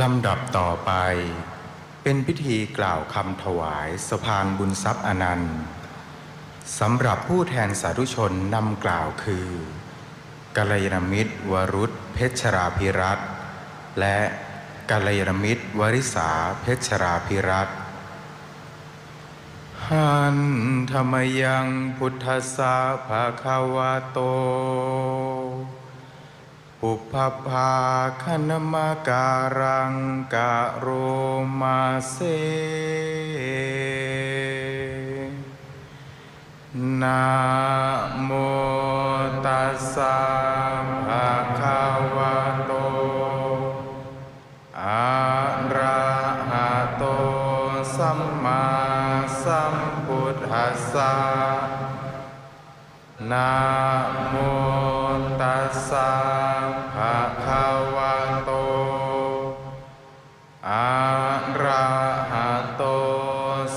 ลำดับต่อไป เป็นพิธีกล่าวคำถวายสะพานบุญทรัพย์อนันต์สำหรับผู้แทนสาธุชนนำกล่าวคือกัลยาณมิตรวรุษเพชราภิรัตและกัลยาณมิตรวริษาเพชราภิรัตหันธรรมยังพุทธสาภาคาวะโต อุพภาคณมการังกะโรมาเซนา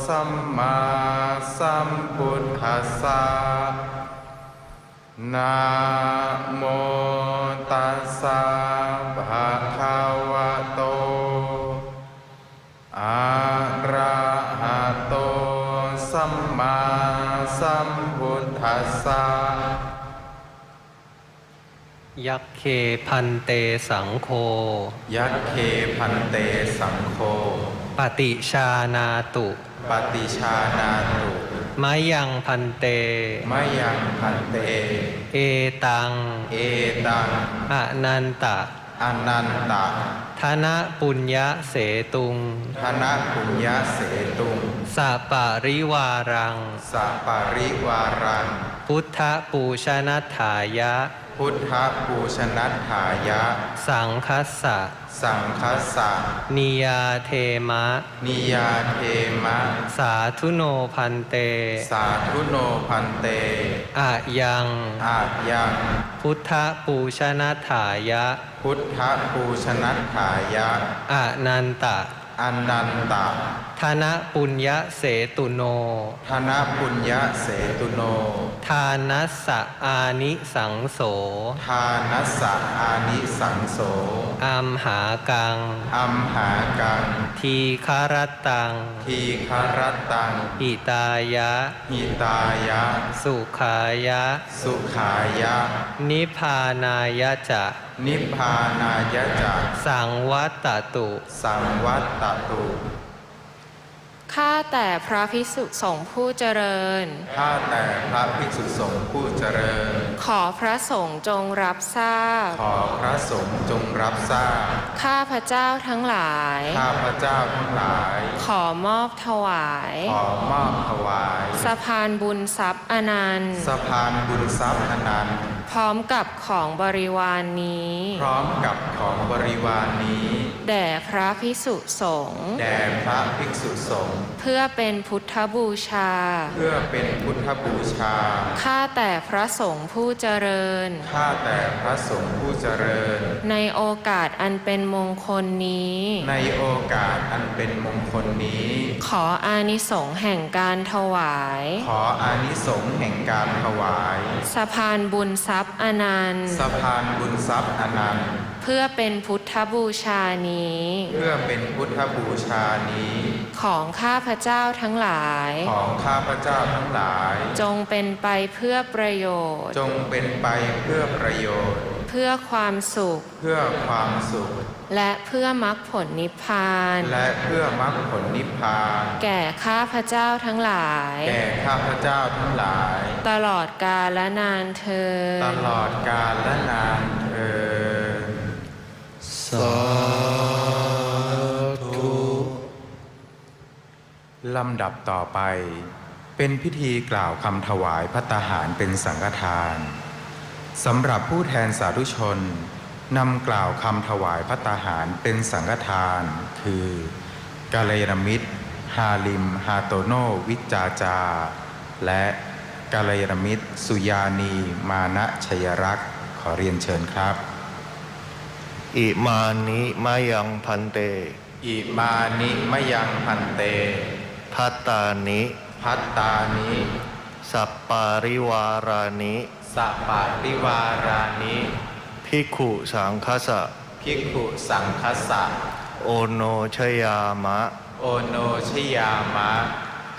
สัมมาสัมพุทธัสสะนะโมตัสสะภะคะวะโตอะระหะโตสัมมาสัมพุทธัสสะยักเคพันเตสังโฆยัคเคพันเตสังโฆปฏิชานาตุ ปฏิชานาตุมายังพันเตมะยังพันเต เอตัง เอตังอนันตะอนันตะธนปุญญะเสตุงธนปุญญเสตุงสัปะริวารังสัปาริวารัง พุทธปูชนัฏฐายะ พุทธปูชนัฏฐายะ สังคัสสะ สังคัสสะ นิยาเทมะ นิยาเทมะ สาธุโนพันเต สาธุโนพันเตอะยังอายัง พุทธปูชนัฏฐายะ พุทธปูชนัฏฐายะอนันตะอนันตะธนปุญญเสตุโน ธนปุญญเสตุโน ทานัสสะอานิสังโส ทานัสสะอานิสังโส อัมหากัง อัมหากัง ทีคารตัง ทีคารตังอิตายะ หิตายะ สุขายะ สุขายะ นิพพานายะจะนิพพานายะจักสังวัตตตุ สังวัตตตุ ข้าแต่พระภิกษุสงฆ์ผู้เจริญ ข้าแต่พระภิกษุสงฆ์ผู้เจริญ ขอพระสงฆ์จงรับทราบ ขอพระสงฆ์จงรับทราบ ข้าพระเจ้าทั้งหลาย ข้าพระเจ้าทั้งหลาย ขอมอบถวาย ขอมอบถวาย สะพานบุญทรัพย์อนันต์ สะพานบุญทรัพย์อนันต์ พร้อมกับของบริวารนนี้ พร้อมกับของบริวารนนี้ แด่พระภิกษุสงฆ์แด่พระภิกษุสงฆ์เพื่อเป็นพุทธบูชา เพื่อเป็นพุทธบูชา ข้าแต่พระสงฆ์ผู้เจริญ ข้าแต่พระสงฆ์ผู้เจริญ ในโอกาสอันเป็นมงคลนี้ ในโอกาสอันเป็นมงคลนี้ ขออานิสงส์แห่งการถวาย ขออานิสงส์แห่งการถวาย สะพานบุญทรัพย์อนันต์สะพานบุญทรัพย์อนันต์ เพื่อเป็นพุทธบูชานี้ เพื่อเป็นพุทธบูชานี้ ของข้าพระเจ้าทั้งหลาย ของข้าพเจ้าทั้งหลาย จงเป็นไปเพื่อประโยชน์ จงเป็นไปเพื่อประโยชน์เพื่อความสุข เพื่อความสุข และเพื่อมรรคผลนิพพาน และเพื่อมรรคผลนิพพาน แก่ข้าพระเจ้าทั้งหลาย แก่ข้าพเจ้าทั้งหลาย ตลอดกาลและนานเธอญตลอดกาลและนานเทอญสาธุลำดับต่อไป เป็นพิธีกล่าวคำถวายพัตตาหารเป็นสังฆทาน สำหรับผู้แทนสาธุชนนำกล่าวคำถวายพัตตาหารเป็นสังฆทาน คือกาลยานมิตร ฮาลิม ฮาโตโน วิจจาจา และกาลยานมิตร สุยานี มานะชยรักษ์ขอเรียนเชิญครับ อิมานิมายังพันเต อิมานิมะยังพันเต พัตตานิ พัตตานิ สัปปาริวารานิ สปาริวารานิภิกขุสังคสะภิกขุสังคสะโอโนชยามะ โอโนชยามะ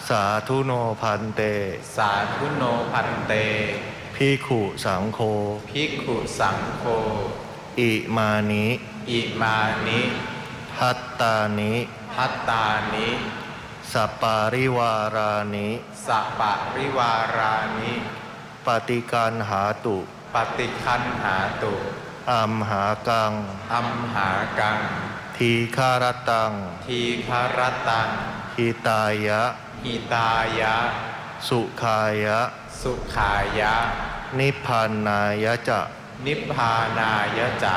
สาธุโนพันเต สาธุโนพันเตพิกขุสังโฆภิกขุสังโฆอิมานิอิมานิพัตตานิพัตตานิสัปปาริวารานิสัปปะริวารานิ ปฏิการหาตุปฏิคันหาตุอัมหากัง อัมหากัง ทีคารตัง ทีคารตังหิตายะ หิตายะ สุขายะ สุขายะ นิพพานายะจะ นิพพานายะจะ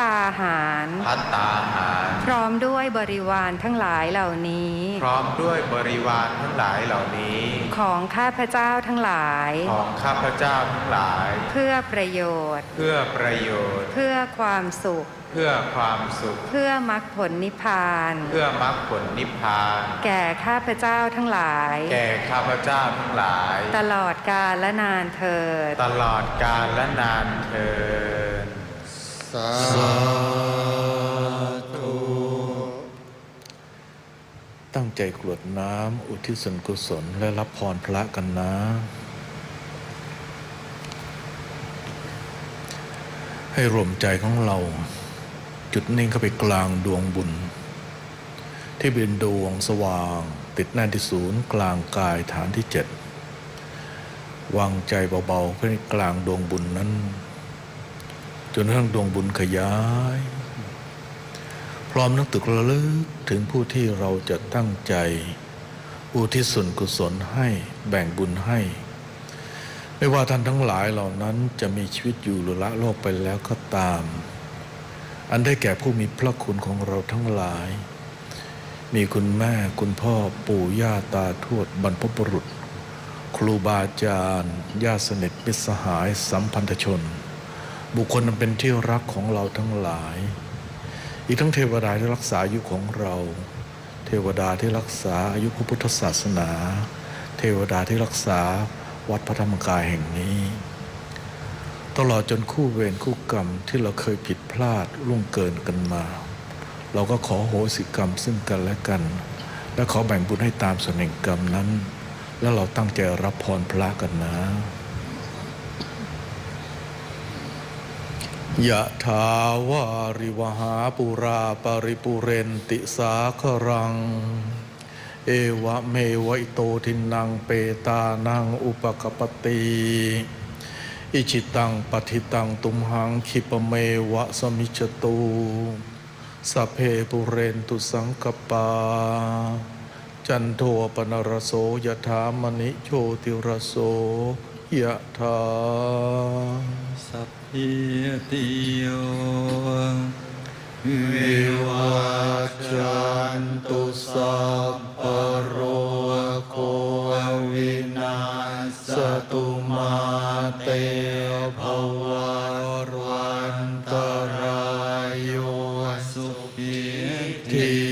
ตาหาร พัตตาหาร พร้อมด้วยบริวารทั้งหลายเหล่านี้ พร้อมด้วยบริวารทั้งหลายเหล่านี้ ของข้าพระเจ้าทั้งหลาย ของข้าพเจ้าทั้งหลาย เพื่อประโยชน์ เพื่อประโยชน์ เพื่อความสุข เพื่อความสุข เพื่อมรรคผลนิพพาน เพื่อมรรคผลนิพพาน แก่ข้าพเจ้าทั้งหลาย แก่ข้าพเจ้าทั้งหลาย ตลอดกาลและนานเถิด ตลอดกาลและนานเทิน สาธุ ตั้งใจกรวดน้ำอุทิศส่วนกุศลและรับพรพระกันนะ ให้รวมใจของเรา จุดนิ่งเข้าไปกลางดวงบุญ ที่เป็นดวงสว่าง ติดแน่นที่ศูนย์กลางกายฐานที่เจ็ดวางใจเบาๆเข้าไปกลางดวงบุญนั้น จนกระทั่งดวงบุญขยาย พร้อมนึกตึกระลึกถึงผู้ที่เราจะตั้งใจ อุทิศส่วนกุศลให้แบ่งบุญให้ ไม่ว่าท่านทั้งหลายเหล่านั้นจะมีชีวิตอยู่หรือละโลกไปแล้วก็ตาม อันได้แก่ผู้มีพระคุณของเราทั้งหลาย มีคุณแม่คุณพ่อปู่ย่าตาทวดบรรพบุรุษ ครูบาอาจารย์ญาติสนิทมิตรสหายสัมพันธชน บุคคลอันเป็นที่รักของเราทั้งหลาย อีกทั้งเทวดาที่รักษาอายุของเรา เทวดาที่รักษาอายุพระพุทธศาสนา เทวดาที่รักษาวัดพระธรรมกายแห่งนี้ ตลอดจนคู่เวรคู่กรรมที่เราเคยผิดพลาดล่วงเกินกันมา เราก็ขอโหสิกรรมซึ่งกันและกัน และขอแบ่งบุญให้ตามส่วนแห่งกรรมนั้น แล้วเราตั้งใจรับพรพระกันนะ ยะถาวาริวหาปุราปริปุเรนติสาครัง เอวะเมวะอิโตทินังเปตานังอุปกปปติอิชิตังปฏิตังตุมหังคิปเมวะสมิจตุสัพเพปุเรนตุสังกปา จันโทปนรโสยถามณิโชติรโส ยะถาสัพพิติโยวิวัจจันตุสัพพะโรโควินาสตุมาเตภวัตวันตรายโยสุขีที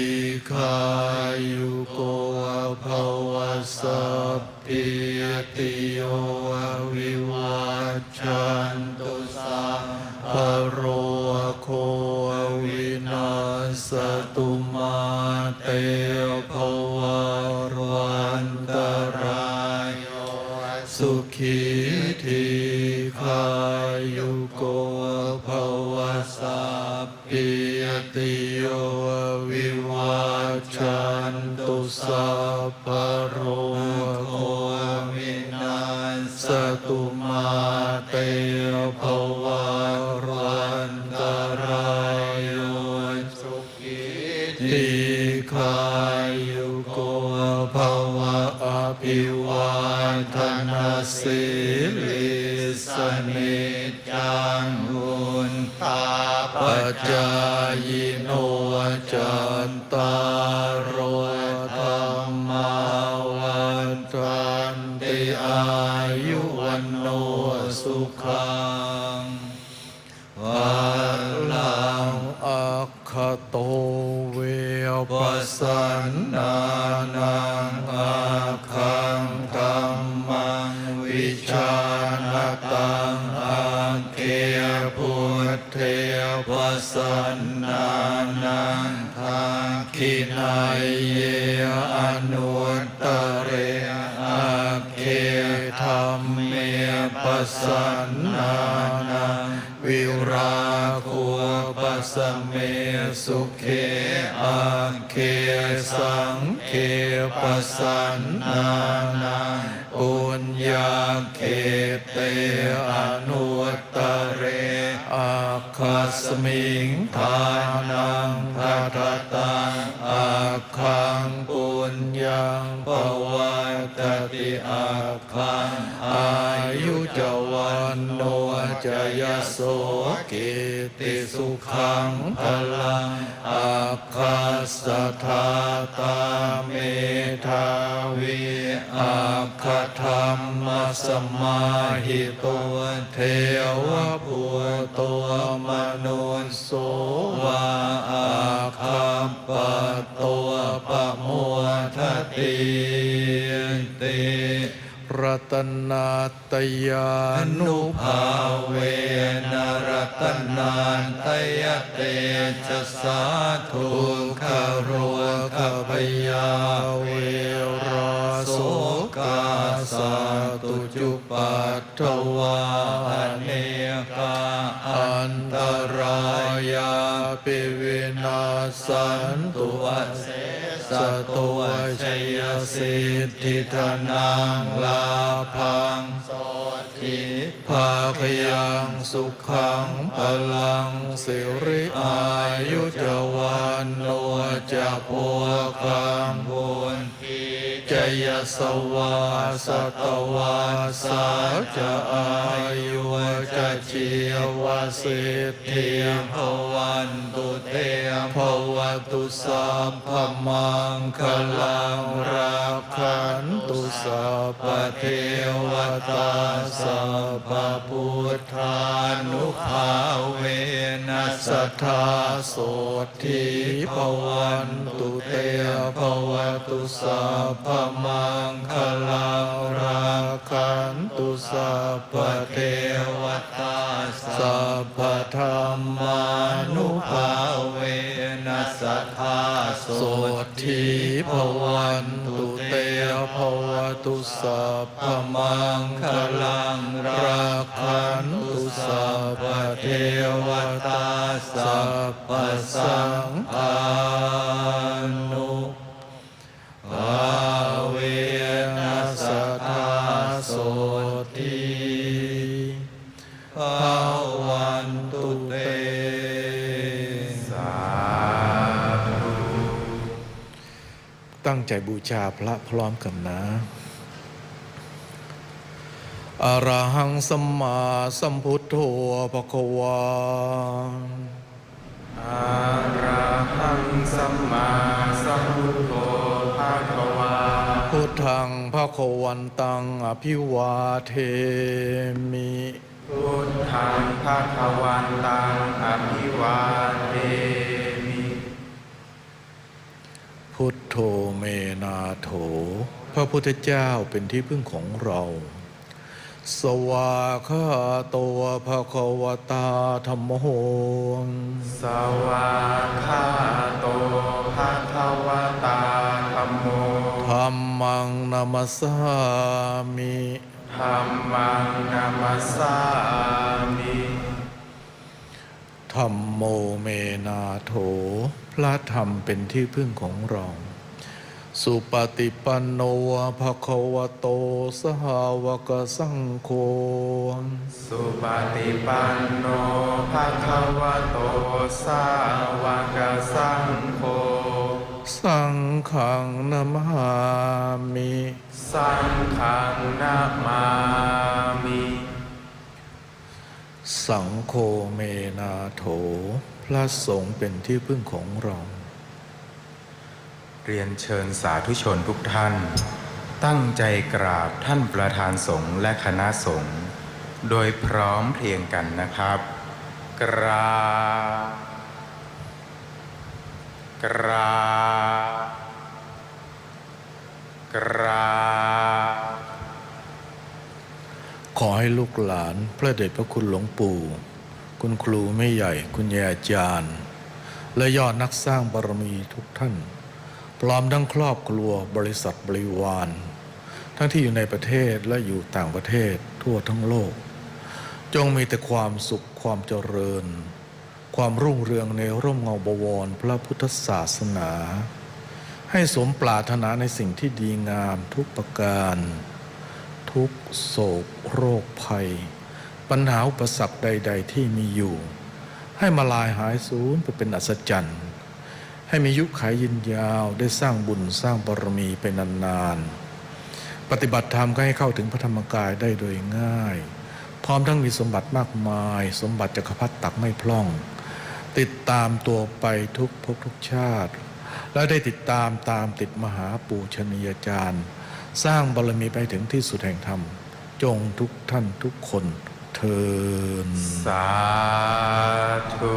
ตุ ปัสสันนานังวิราคัวปัสสเมสุเขอาเคสังเคปัสสันนานังปุญญาเขเตอนุตตเรอาคาสมิงทานังพัท ติอาคังอายุจวันโนจยโสกิติสุขังพลังอาคาสธาตาเมธาวิอาคธรรมสมาหิตวเทวปุตัวมนุสโส ตนาตยานุภาเวนรัตนานตยเตจะสาธุคารวะขพยาเวราโสกาสาตุจุปัตถวาเนกาอันตรายาปิวินาสัน ตุวชัยสิทธิธนังลาพังโสทิภาคยังสุขังพลังสิริอายุจวันโนจะโพคังบุญจยสวาสตวาสาจะอายุจะชีวสิทธิภวัน เตภวตุสัพพมังคลังรักขันตุสัพเทวตาสัพพุทธานุภาเวนัสทธาโสทิภวันตุเตภวตุสัพพมังคลังรักขันตุสัพเทวตาสัพพธรรมา ตุสัพพมังคลังรักขันตุสัพพเทวตาสัพพสังฆานุภาเวนัสทธาโสทิภาวันตุเตสาธุตั้งใจบูชาพระพร้อมกันนะ อรหังสัมมาสัมพุทโธภควาอะระหังสัมมาสัมพุทโธภะคะวาพุทธังภควันตังอภิวาเทมิพุทธังภะคะวันตังอภิวาเทมิพุทโธเมนาโถ พระพุทธเจ้าเป็นที่พึ่งของเรา สวาคาโตภควตาธรรมโหสวาคาโตภะคะวะตาธัมโมธรรมังนามัสสามิธัมมังนามัสสามิธรรมโมเมนาโถ พระธรรมเป็นที่พึ่งของเรา สุปฏิปันโนภควโต สหาวกสังโฆ สุปฏิปันโนภะคะวะโตสาวกสังโฆ สังขังนามามิ สังฆังนามามิ สังโฆเมนาโถ พระสงฆ์เป็นที่พึ่งของเรา เรียนเชิญสาธุชนทุกท่าน ตั้งใจกราบท่านประธานสงฆ์และคณะสงฆ์โดยพร้อมเพรียงกันนะครับ กราบกราบกราบขอให้ลูกหลานพระเดชพระคุณหลวงปู่ คุณครูแม่ใหญ่คุณยายอาจารย์ และยอดนักสร้างบารมีทุกท่าน พร้อมทั้งครอบครัวบริษัทบริวาร ทั้งที่อยู่ในประเทศและอยู่ต่างประเทศทั่วทั้งโลก จงมีแต่ความสุขความเจริญ ความรุ่งเรืองในร่มเงาบวรพระพุทธศาสนา ให้สมปรารถนาในสิ่งที่ดีงามทุกประการ ทุกโศกโรคภัย ปัญหาอุปสรรคใด ๆ ที่มีอยู่ ให้มาลายหายสูญไปเป็นอัศจรรย์ ให้มียุคขายยินยาวได้สร้างบุญสร้างบารมีไปนานๆ ปฏิบัติธรรมก็ให้เข้าถึงพระธรรมกายได้โดยง่าย พร้อมทั้งมีสมบัติมากมาย สมบัติจักรพรรดิตักไม่พล่อง ติดตามตัวไปทุกภพทุกชาติ และได้ติดตามตามติดมหาปูชนียาจารย์ สร้างบารมีไปถึงที่สุดแห่งธรรม จงทุกท่านทุกคนเทินสาธุ